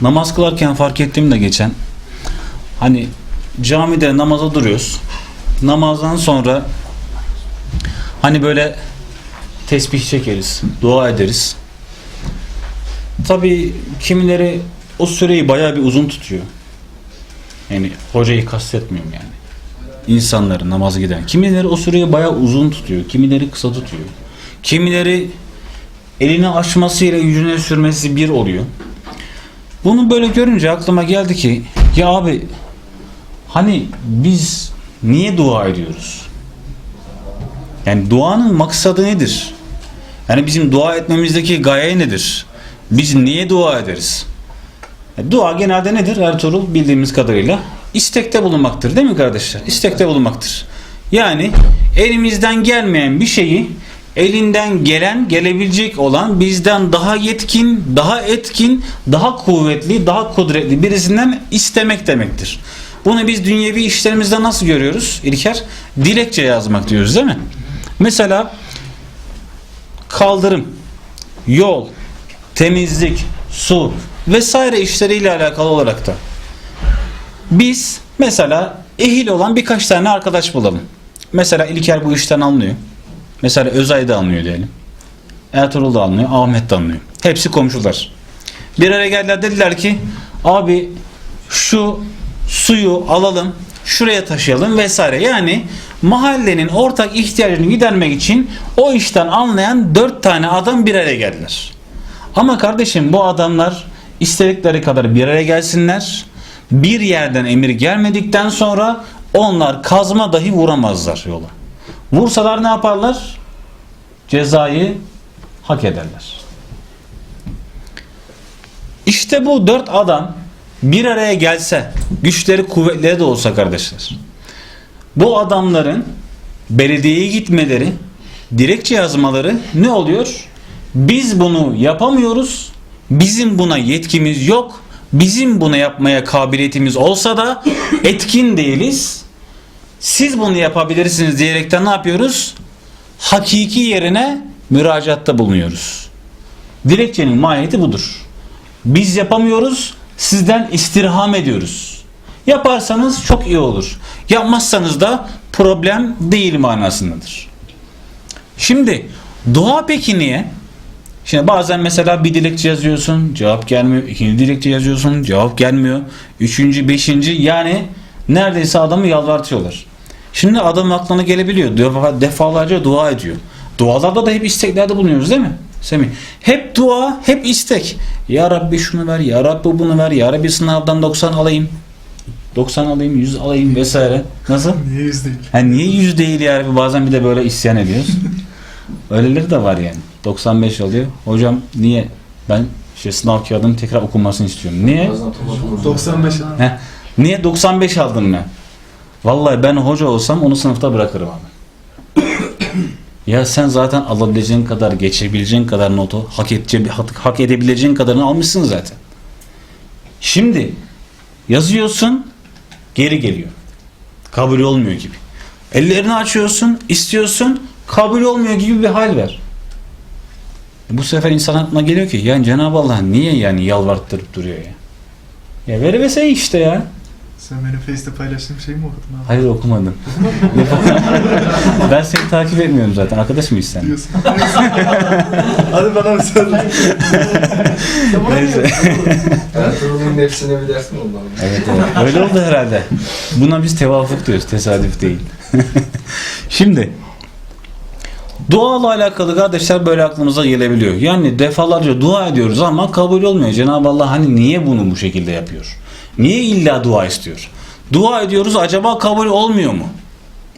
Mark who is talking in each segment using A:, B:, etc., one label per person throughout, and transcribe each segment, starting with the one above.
A: namaz kılarken fark ettim de geçen hani camide namaza duruyoruz. Namazdan sonra hani böyle tesbih çekeriz, dua ederiz. Tabii kimileri o süreyi bayağı bir uzun tutuyor. Yani hocayı kastetmiyorum yani. İnsanların namazı giden. Kimileri o süreyi bayağı uzun tutuyor. Kimileri kısa tutuyor. Kimileri elini açmasıyla yüzüne sürmesi bir oluyor. Bunu böyle görünce aklıma geldi ki ya abi hani biz niye dua ediyoruz? Yani duanın maksadı nedir? Yani bizim dua etmemizdeki gaye nedir? Biz niye dua ederiz? E, Dua genelde nedir Ertuğrul bildiğimiz kadarıyla? İstekte bulunmaktır değil mi kardeşler? İstekte bulunmaktır. Yani elimizden gelmeyen bir şeyi elinden gelen, gelebilecek olan bizden daha yetkin, daha etkin, daha kuvvetli, daha kudretli birisinden istemek demektir. Bunu biz dünyevi işlerimizde nasıl görüyoruz İlker? Dilekçe yazmak diyoruz değil mi? Mesela kaldırım, yol, temizlik, su vesaire işleriyle alakalı olarak da biz mesela ehil olan birkaç tane arkadaş bulalım. Mesela İlker bu işten anlıyor. Mesela Özay da anlıyor diyelim. Ertuğrul da anlıyor, Ahmet de anlıyor. Hepsi komşular. Bir araya geldiler dediler ki abi şu suyu alalım, şuraya taşıyalım vesaire. Yani mahallenin ortak ihtiyacını gidermek için o işten anlayan dört tane adam bir araya geldiler. Ama kardeşim bu adamlar istedikleri kadar bir araya gelsinler. Bir yerden emir gelmedikten sonra onlar kazma dahi vuramazlar yola. Vursalar ne yaparlar? Cezayı hak ederler. İşte bu dört adam bir araya gelse, güçleri kuvvetleri de olsa kardeşler. Bu adamların belediyeye gitmeleri, dilekçe yazmaları ne oluyor? Biz bunu yapamıyoruz. Bizim buna yetkimiz yok. Bizim bunu yapmaya kabiliyetimiz olsa da etkin değiliz. Siz bunu yapabilirsiniz diyerekten ne yapıyoruz? Hakiki yerine müracaatta bulunuyoruz. Dilekçenin mahiyeti budur. Biz yapamıyoruz, sizden istirham ediyoruz. Yaparsanız çok iyi olur. Yapmazsanız da problem değil manasındadır. Şimdi dua peki niye? Şimdi bazen mesela bir dilekçe yazıyorsun, cevap gelmiyor. İkinci dilekçe yazıyorsun, cevap gelmiyor. Üçüncü, beşinci yani neredeyse adamı yalvartıyorlar. Şimdi adam aklına gelebiliyor. Defa- Defalarca dua ediyor. Dualarda da hep isteklerde bulunuyoruz değil mi? Semih. Hep dua, hep istek. Ya Rabbi şunu ver, Ya Rabbi bunu ver, Ya Rabbi sınavdan 90 alayım. 90 alayım, 100 alayım vesaire. Nasıl?
B: Niye yüz değil?
A: Ha niye 100 değil ya Rabbi? Bazen bir de böyle isyan ediyoruz. Öyleleri de var yani. 95 alıyor. Hocam niye? Ben işte sınav kağıdının tekrar okunmasını istiyorum. Niye?
B: 95.
A: Heh, niye 95 aldım ben? Vallahi ben hoca olsam onu sınıfta bırakırım abi. ya sen zaten alabileceğin kadar, geçebileceğin kadar notu, hak, edece, hak, edebileceğin kadarını almışsın zaten. Şimdi yazıyorsun, geri geliyor. Kabul olmuyor gibi. Ellerini açıyorsun, istiyorsun, kabul olmuyor gibi bir hal var. Bu sefer insan aklına geliyor ki yani Cenab-ı Allah niye yani yalvarttırıp duruyor ya? Ya vermese işte ya.
B: Sen benim Face'te paylaştığım şeyi mi okudun abi?
A: Hayır okumadım. ben seni takip etmiyorum zaten. Arkadaş mıyız sen?
B: Diyorsun. Hadi bana bir söyle.
A: Neyse.
C: Ertuğrul'un nefsine bir dersin oldu ama.
A: evet, evet. Öyle oldu herhalde. Buna biz tevafuk diyoruz. Tesadüf değil. Şimdi Duayla alakalı kardeşler böyle aklımıza gelebiliyor. Yani defalarca dua ediyoruz ama kabul olmuyor. Cenab-ı Allah hani niye bunu bu şekilde yapıyor? Niye illa dua istiyor? Dua ediyoruz acaba kabul olmuyor mu?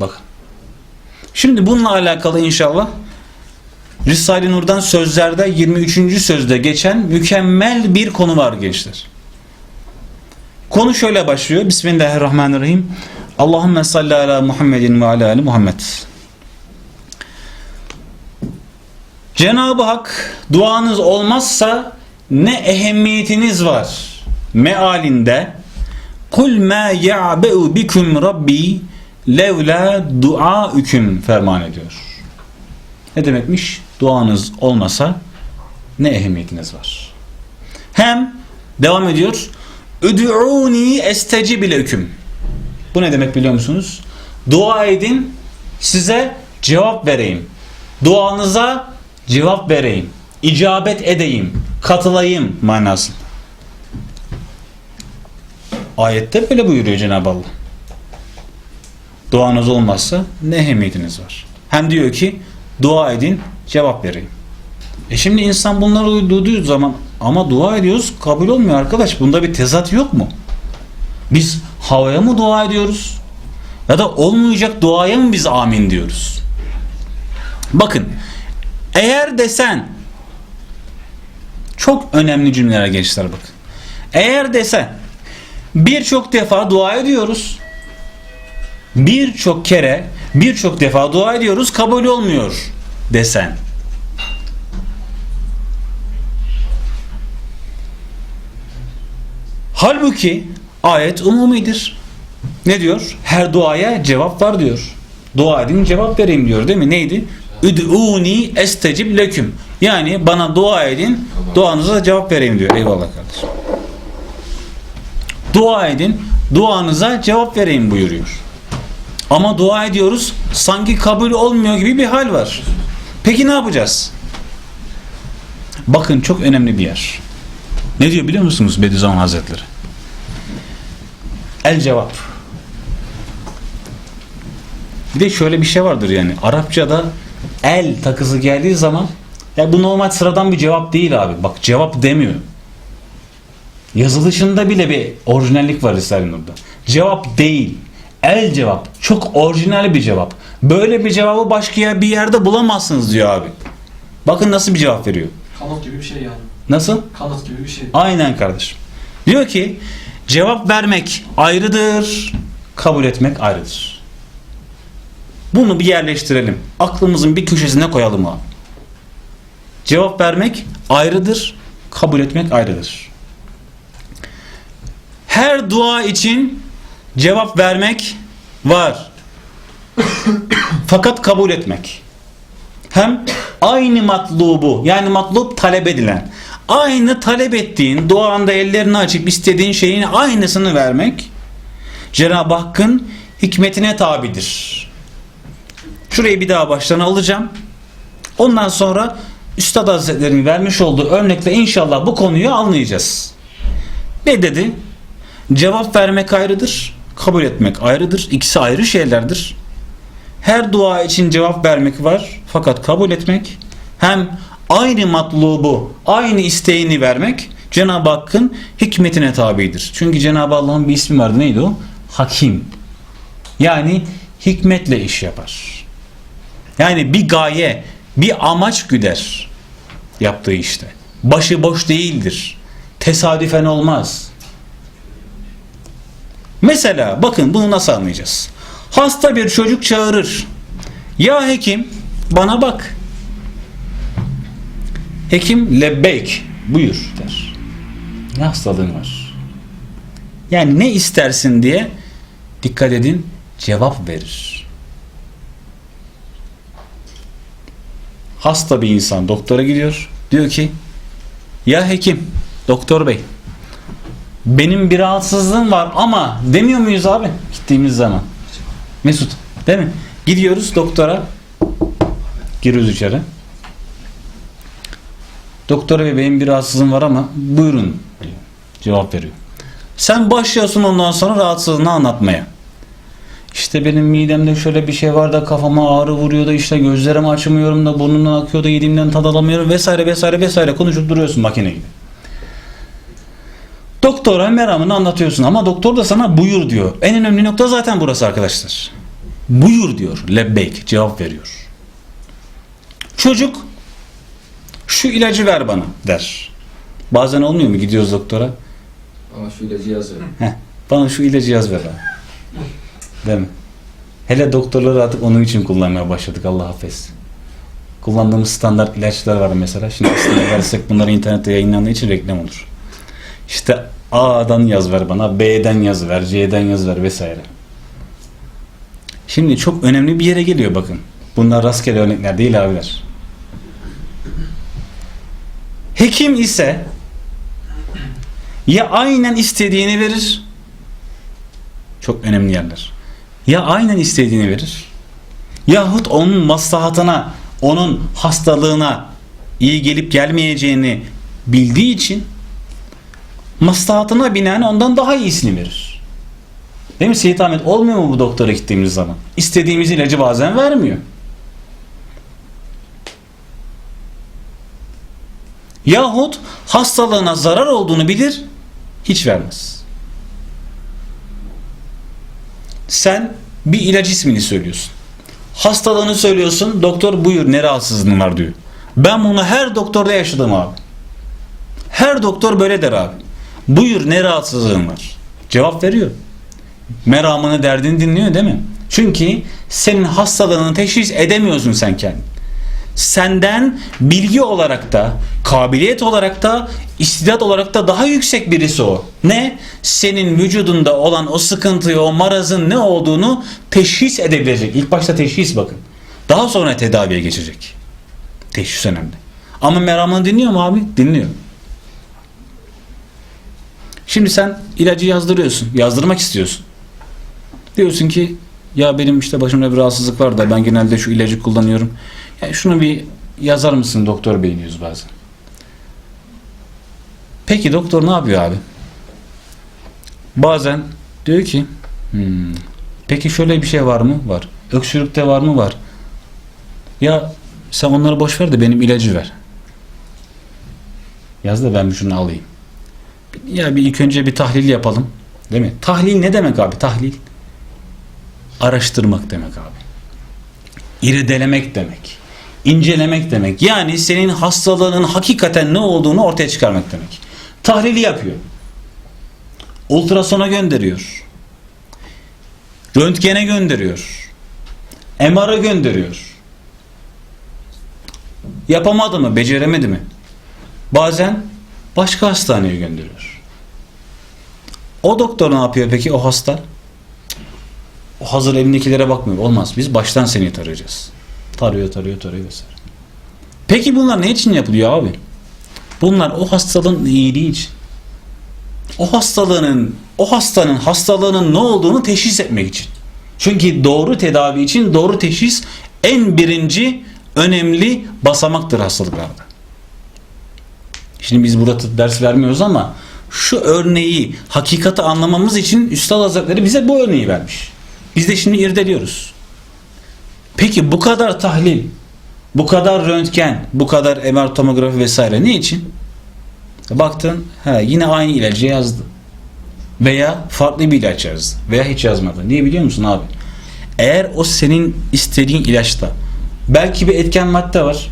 A: Bakın. Şimdi bununla alakalı inşallah Risale-i Nur'dan sözlerde 23. sözde geçen mükemmel bir konu var gençler. Konu şöyle başlıyor. Bismillahirrahmanirrahim. Allahümme salli ala Muhammedin ve ala ali Muhammed. Cenab-ı Hak duanız olmazsa ne ehemmiyetiniz var mealinde kul ma ya'be'u bikum rabbi levla duaüküm ferman ediyor. Ne demekmiş? Duanız olmasa ne ehemmiyetiniz var? Hem Devam ediyor. Üd'uni estecib leküm. Bu ne demek biliyor musunuz? Dua edin size cevap vereyim. Duanıza cevap vereyim. İcabet edeyim. Katılayım manasında. Ayette böyle buyuruyor Cenab-ı Allah. Duanız olmazsa ne ehemmiyetiniz var? Hem diyor ki dua edin cevap vereyim. E şimdi insan bunları duyduğu zaman ama dua ediyoruz kabul olmuyor arkadaş. Bunda bir tezat yok mu? Biz havaya mı dua ediyoruz? Ya da olmayacak duaya mı biz amin diyoruz? Bakın eğer desen çok önemli cümleler gençler bakın. Eğer desen birçok defa dua ediyoruz. Birçok kere birçok defa dua ediyoruz kabul olmuyor desen. Halbuki ayet umumidir. Ne diyor? Her duaya cevap var diyor. Dua edin cevap vereyim diyor değil mi? Neydi? Üd'uni estecib leküm. Yani bana dua edin, duanıza cevap vereyim diyor. Eyvallah kardeşim. Dua edin, duanıza cevap vereyim buyuruyor. Ama dua ediyoruz, sanki kabul olmuyor gibi bir hal var. Peki ne yapacağız? Bakın çok önemli bir yer. Ne diyor biliyor musunuz Bediüzzaman Hazretleri? El cevap. Bir de şöyle bir şey vardır yani. Arapçada el takısı geldiği zaman ya bu normal sıradan bir cevap değil abi. Bak cevap demiyor. Yazılışında bile bir orijinallik var Risale-i Nur'da. Cevap değil. El cevap. Çok orijinal bir cevap. Böyle bir cevabı başka bir yerde bulamazsınız diyor abi. Bakın nasıl bir cevap veriyor.
D: Kanıt gibi bir şey yani.
A: Nasıl?
D: Kanıt gibi bir şey.
A: Aynen kardeşim. Diyor ki cevap vermek ayrıdır, kabul etmek ayrıdır. Bunu bir yerleştirelim. Aklımızın bir köşesine koyalım abi. Cevap vermek ayrıdır, kabul etmek ayrıdır. Her dua için cevap vermek var. Fakat kabul etmek. Hem aynı matlubu yani matlub talep edilen aynı talep ettiğin duanda ellerini açıp istediğin şeyin aynısını vermek Cenab-ı Hakk'ın hikmetine tabidir. Şurayı bir daha baştan alacağım. Ondan sonra Üstad Hazretleri'nin vermiş olduğu örnekle inşallah bu konuyu anlayacağız. Ne dedi? Cevap vermek ayrıdır, kabul etmek ayrıdır. İkisi ayrı şeylerdir. Her dua için cevap vermek var fakat kabul etmek hem aynı matlubu, aynı isteğini vermek Cenab-ı Hakk'ın hikmetine tabidir. Çünkü Cenab-ı Allah'ın bir ismi vardı. Neydi o? Hakim. Yani hikmetle iş yapar. Yani bir gaye, bir amaç güder yaptığı işte. Başı boş değildir. Tesadüfen olmaz. Mesela bakın bunu nasıl anlayacağız? Hasta bir çocuk çağırır. Ya hekim bana bak. Hekim lebbeyk buyur der. Ne hastalığın var? Yani ne istersin diye dikkat edin cevap verir. Hasta bir insan doktora gidiyor. Diyor ki ya hekim doktor bey benim bir rahatsızlığım var ama demiyor muyuz abi gittiğimiz zaman? Mesut değil mi? Gidiyoruz doktora giriyoruz içeri. Doktora bey benim bir rahatsızlığım var ama buyurun. Cevap veriyor. Sen başlıyorsun ondan sonra rahatsızlığını anlatmaya. İşte benim midemde şöyle bir şey var da kafama ağrı vuruyor da işte gözlerimi açamıyorum da burnumdan akıyor da yediğimden tad alamıyorum vesaire vesaire vesaire konuşup duruyorsun makine gibi. Doktora meramını anlatıyorsun ama doktor da sana buyur diyor. En önemli nokta zaten burası arkadaşlar. Buyur diyor. Lebbeyk cevap veriyor. Çocuk şu ilacı ver bana der. Bazen olmuyor mu gidiyoruz doktora?
C: Ama şu ilacı yazıyorum.
A: Heh, bana şu ilacı yaz ver abi. Değil mi? Hele doktorları artık onun için kullanmaya başladık Allah affetsin. Kullandığımız standart ilaçlar var mesela. Şimdi aslında versek bunları internette yayınlandığı için reklam olur. İşte A'dan yaz ver bana, B'den yaz ver, C'den yaz ver vesaire. Şimdi çok önemli bir yere geliyor bakın. Bunlar rastgele örnekler değil abiler. Hekim ise Ya aynen istediğini verir. Çok önemli yerler. Ya aynen istediğini verir. Yahut onun maslahatına, onun hastalığına iyi gelip gelmeyeceğini bildiği için maslahatına binaen ondan daha iyisini verir. Değil mi Seyit Ahmet? Olmuyor mu bu doktora gittiğimiz zaman? İstediğimiz ilacı bazen vermiyor. Yahut hastalığına zarar olduğunu bilir, hiç vermez. Sen bir ilaç ismini söylüyorsun. Hastalığını söylüyorsun, doktor buyur ne rahatsızlığın var diyor. Ben bunu her doktorda yaşadım abi. Her doktor böyle der abi. Buyur ne rahatsızlığın var. Cevap veriyor. Meramını derdini dinliyor değil mi? Çünkü senin hastalığını teşhis edemiyorsun sen kendin. Senden bilgi olarak da, kabiliyet olarak da, istidat olarak da daha yüksek birisi o. Ne? Senin vücudunda olan o sıkıntıyı, o marazın ne olduğunu teşhis edebilecek. İlk başta teşhis bakın. Daha sonra tedaviye geçecek. Teşhis önemli. Ama meramını dinliyor mu abi? Dinliyor. Şimdi sen ilacı yazdırıyorsun. Yazdırmak istiyorsun. Diyorsun ki ya benim işte başımda bir rahatsızlık var da ben genelde şu ilacı kullanıyorum. Ya şunu bir yazar mısın doktor bey diyoruz bazen. Peki doktor ne yapıyor abi? Bazen diyor ki "Hmm, peki şöyle bir şey var mı? Var. Öksürükte var mı? Var. Ya sen onları boş ver de benim ilacı ver. Yaz da ben şunu alayım. Ya bir ilk önce bir tahlil yapalım. Değil mi? Tahlil ne demek abi? Tahlil araştırmak demek abi. İrdelemek demek. incelemek demek. Yani senin hastalığının hakikaten ne olduğunu ortaya çıkarmak demek. Tahlili yapıyor. Ultrasona gönderiyor. Röntgene gönderiyor. MR'a gönderiyor. Yapamadı mı? Beceremedi mi? Bazen başka hastaneye gönderiyor. O doktor ne yapıyor peki o hasta? O hazır evindekilere bakmıyor. Olmaz. Biz baştan seni tarayacağız. Tarıyor, tarıyor, tarıyor vesaire. Peki bunlar ne için yapılıyor abi? Bunlar o hastalığın iyiliği için. O hastalığının, o hastanın hastalığının ne olduğunu teşhis etmek için. Çünkü doğru tedavi için doğru teşhis en birinci önemli basamaktır hastalıklarda. Şimdi biz burada ders vermiyoruz ama şu örneği, hakikati anlamamız için Üstad Hazretleri bize bu örneği vermiş. Biz de şimdi irdeliyoruz. Peki bu kadar tahlil, bu kadar röntgen, bu kadar MR tomografi vesaire ne için? Baktın, he, yine aynı ilacı yazdı. Veya farklı bir ilaç yazdı. Veya hiç yazmadı. Niye biliyor musun abi? Eğer o senin istediğin ilaçta belki bir etken madde var.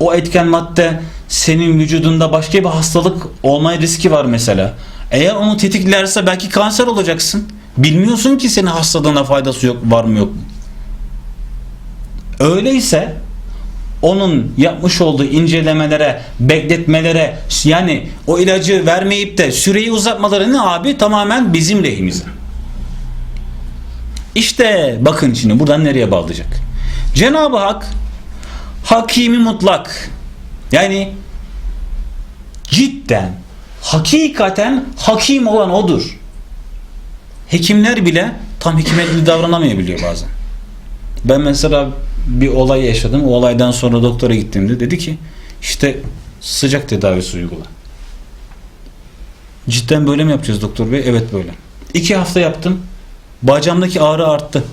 A: O etken madde senin vücudunda başka bir hastalık olma riski var mesela. Eğer onu tetiklerse belki kanser olacaksın. Bilmiyorsun ki senin hastalığına faydası yok, var mı yok mu? Öyleyse onun yapmış olduğu incelemelere, bekletmelere yani o ilacı vermeyip de süreyi uzatmaları ne abi? Tamamen bizim lehimize. İşte bakın şimdi buradan nereye bağlayacak? Cenab-ı Hak hakimi mutlak yani cidden hakikaten hakim olan odur. Hekimler bile tam hikmetli davranamayabiliyor bazen. Ben mesela bir olay yaşadım. O olaydan sonra doktora gittiğimde dedi ki işte sıcak tedavisi uygula. Cidden böyle mi yapacağız doktor bey? Evet böyle. İki hafta yaptım. Bacağımdaki ağrı arttı.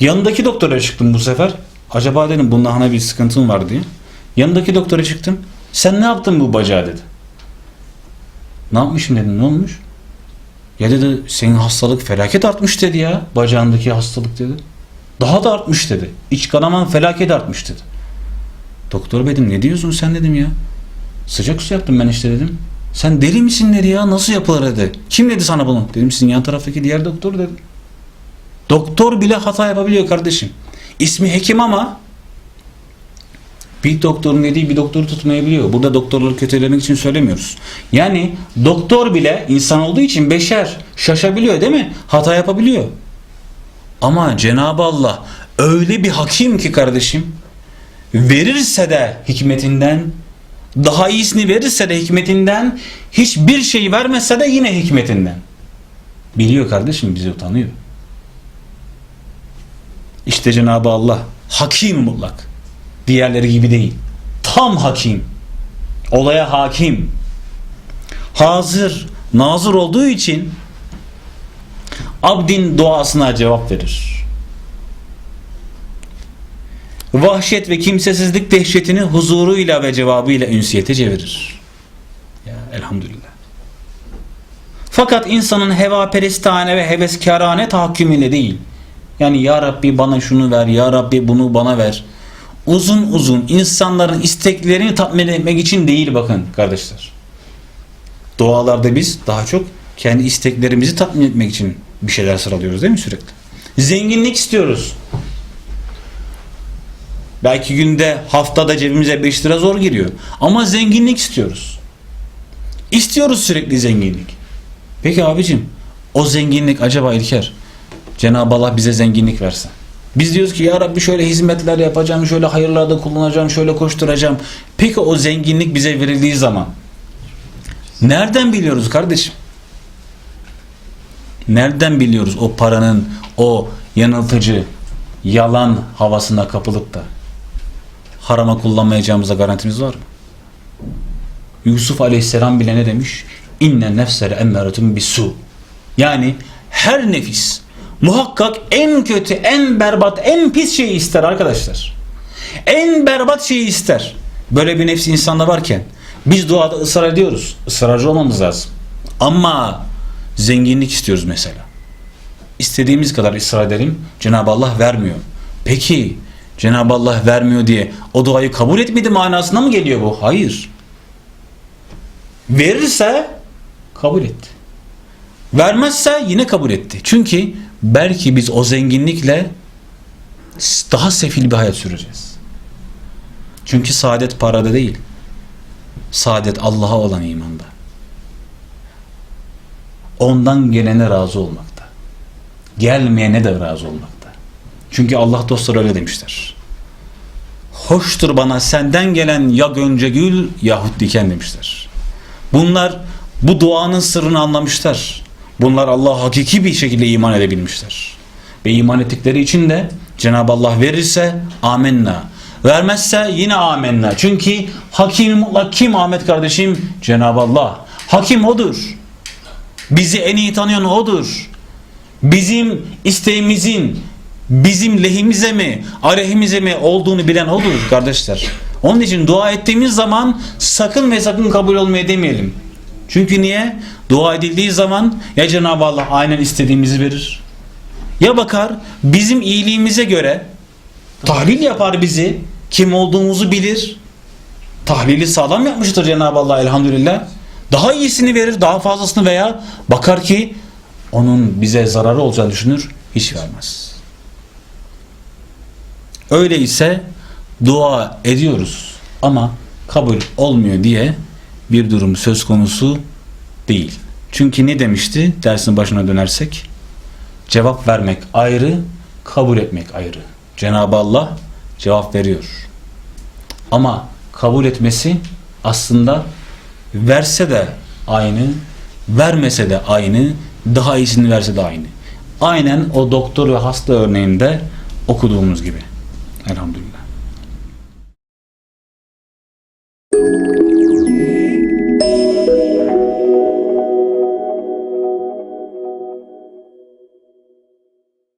A: Yanındaki doktora çıktım bu sefer. Acaba dedim bunda hani bir sıkıntım var diye. Yanındaki doktora çıktım. Sen ne yaptın bu bacağı dedi. Ne yapmışım dedim ne olmuş? Ya dedi senin hastalık felaket artmış dedi ya. Bacağındaki hastalık dedi. Daha da artmış dedi. İç kanaman felaket artmış dedi. Doktor dedim ne diyorsun sen dedim ya. Sıcak su yaptım ben işte dedim. Sen deli misin dedi ya nasıl yapılır dedi. Kim dedi sana bunu? Dedim sizin yan taraftaki diğer doktor dedi. Doktor bile hata yapabiliyor kardeşim. İsmi hekim ama bir doktorun dediği bir doktoru tutmayabiliyor. Burada doktorları kötülemek için söylemiyoruz. Yani doktor bile insan olduğu için beşer şaşabiliyor değil mi? Hata yapabiliyor. Ama Cenab-ı Allah öyle bir hakim ki kardeşim verirse de hikmetinden Daha iyisini verirse de hikmetinden, hiçbir şey vermezse de yine hikmetinden. Biliyor kardeşim bizi utanıyor. İşte Cenab-ı Allah hakim mutlak. Diğerleri gibi değil. Tam hakim. Olaya hakim. Hazır, nazır olduğu için abdin duasına cevap verir. Vahşet ve kimsesizlik dehşetini huzuruyla ve cevabıyla ünsiyete çevirir. Ya elhamdülillah. Fakat insanın heva perestane ve heveskarane tahakkümüyle değil. Yani ya Rabbi bana şunu ver, ya Rabbi bunu bana ver. Uzun uzun insanların isteklerini tatmin etmek için değil bakın kardeşler. Dualarda biz daha çok kendi isteklerimizi tatmin etmek için bir şeyler sıralıyoruz değil mi sürekli? Zenginlik istiyoruz. Belki günde haftada cebimize 5 lira zor giriyor. Ama zenginlik istiyoruz. İstiyoruz sürekli zenginlik. Peki abicim o zenginlik acaba İlker Cenab-ı Allah bize zenginlik versin. Biz diyoruz ki ya Rabbi şöyle hizmetler yapacağım, şöyle hayırlarda kullanacağım, şöyle koşturacağım. Peki o zenginlik bize verildiği zaman nereden biliyoruz kardeşim? Nereden biliyoruz o paranın o yanıltıcı, yalan havasına kapılıp da harama kullanmayacağımıza garantimiz var mı? Yusuf Aleyhisselam bile ne demiş? İnne nefsere emmeretun bisu. Yani her nefis muhakkak en kötü, en berbat, en pis şeyi ister arkadaşlar. En berbat şeyi ister. Böyle bir nefsi insanda varken biz duada ısrar ediyoruz. Israrcı olmamız lazım. Ama zenginlik istiyoruz mesela. İstediğimiz kadar ısrar edelim. Cenab-ı Allah vermiyor. Peki Cenab-ı Allah vermiyor diye o duayı kabul etmedi manasına mı geliyor bu? Hayır. Verirse kabul etti. Vermezse yine kabul etti. Çünkü belki biz o zenginlikle daha sefil bir hayat süreceğiz. Çünkü saadet parada değil. Saadet Allah'a olan imanda. Ondan gelene razı olmakta. Gelmeyene de razı olmakta. Çünkü Allah dostları öyle demişler. Hoştur bana senden gelen ya gönce gül yahut diken demişler. Bunlar bu duanın sırrını anlamışlar. Bunlar Allah'a hakiki bir şekilde iman edebilmişler. Ve iman ettikleri için de Cenab-ı Allah verirse amenna. Vermezse yine amenna. Çünkü hakim mutlak kim Ahmet kardeşim? Cenab-ı Allah. Hakim odur. Bizi en iyi tanıyan odur. Bizim isteğimizin bizim lehimize mi, aleyhimize mi olduğunu bilen odur kardeşler. Onun için dua ettiğimiz zaman sakın ve sakın kabul olmaya demeyelim. Çünkü niye? Dua edildiği zaman ya Cenab-ı Allah aynen istediğimizi verir. Ya bakar bizim iyiliğimize göre tahlil yapar bizi. Kim olduğumuzu bilir. Tahlili sağlam yapmıştır Cenab-ı Allah elhamdülillah. Daha iyisini verir, daha fazlasını veya bakar ki onun bize zararı olacağını düşünür, hiç vermez. Öyleyse dua ediyoruz ama kabul olmuyor diye bir durum söz konusu değil. Çünkü ne demişti dersin başına dönersek? Cevap vermek ayrı, kabul etmek ayrı. Cenab-ı Allah cevap veriyor. Ama kabul etmesi aslında verse de aynı, vermese de aynı, daha iyisini verse de aynı. Aynen o doktor ve hasta örneğinde okuduğumuz gibi. Elhamdülillah.